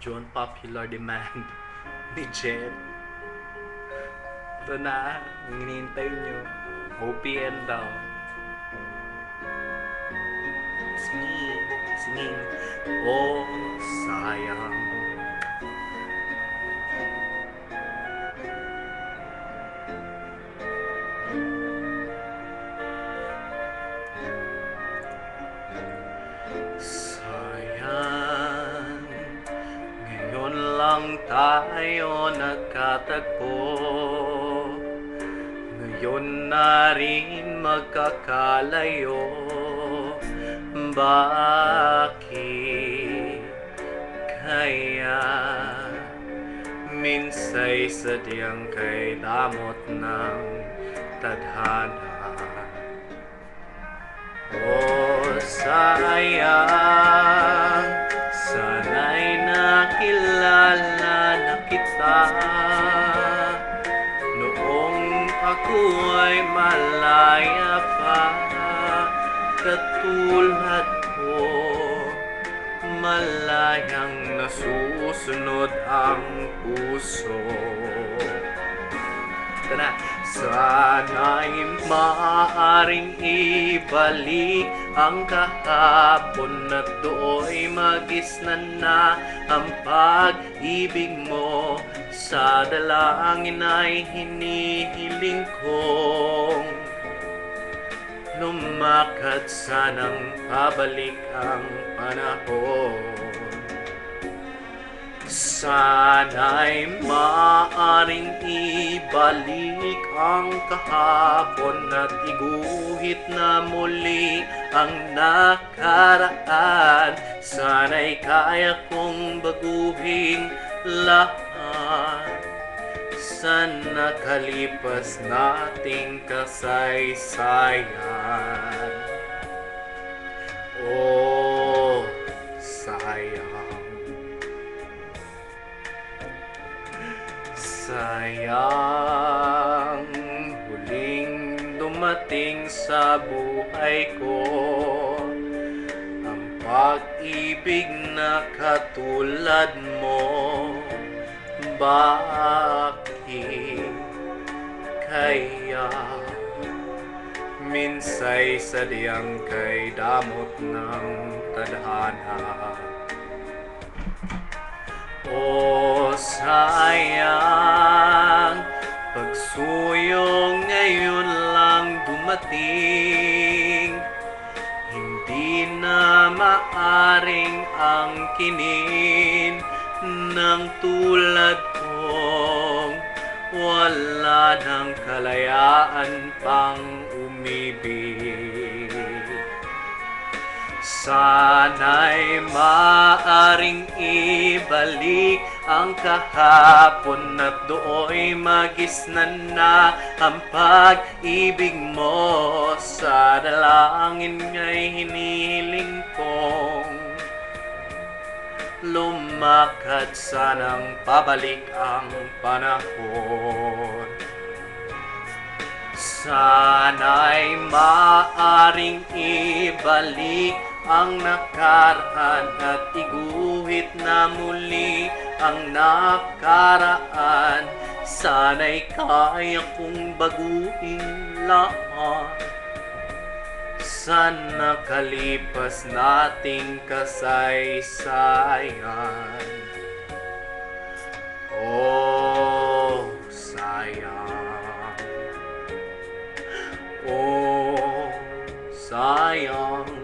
John Popular Demand ni Jet. Ito na, ang hinihintay nyo. OPN daw. Singing, singing. Oh, sayang. Lang tayo nagkatagpo. Ngayon na rin magkakalayo. Bakit kaya Minsay sadyang kay damot ng tadhana? Oh, sayang ako ay malaya pa Katulad ko. Malayang nasusunod ang puso ito na. Sana'y maaaring ibalik ang kahapon na do'y magisnan na ang pag-ibig mo. Sa dalangin ay hinihiling kong lumakad sanang pabalik ang panahon Sana'y maaring ibalik ang kahapon at iguhit na muli ang nakaraan. Sana'y kaya kong baguhin lahat. Sa nakalipas nating kasaysayan Sayang huling dumating sa buhay ko. Ang pag-ibig na katulad mo Bakit kaya? Minsay sadyang kay damot ng tadhana. O sayang, pagsuyo ngayon lang dumating. Hindi na maaring angkinin ng tulad kong Wala ng kalayaan pang umibig. Sana'y maaring ibalik ang kahapon at do'y magisnan na ang pag-ibig mo. Sa dalangin nga'y hinihiling kong lumakad. Sanang pabalik ang panahon. Sana'y maaring ibalik ang nakaraan at iguhit na muli ang nakaraan. Sana'y kaya kong baguhin lahat. Sa nakalipas nating kasaysayan? Oh, sayang. Oh, sayang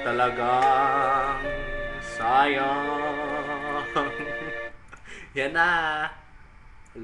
Talagang sayang. Yan na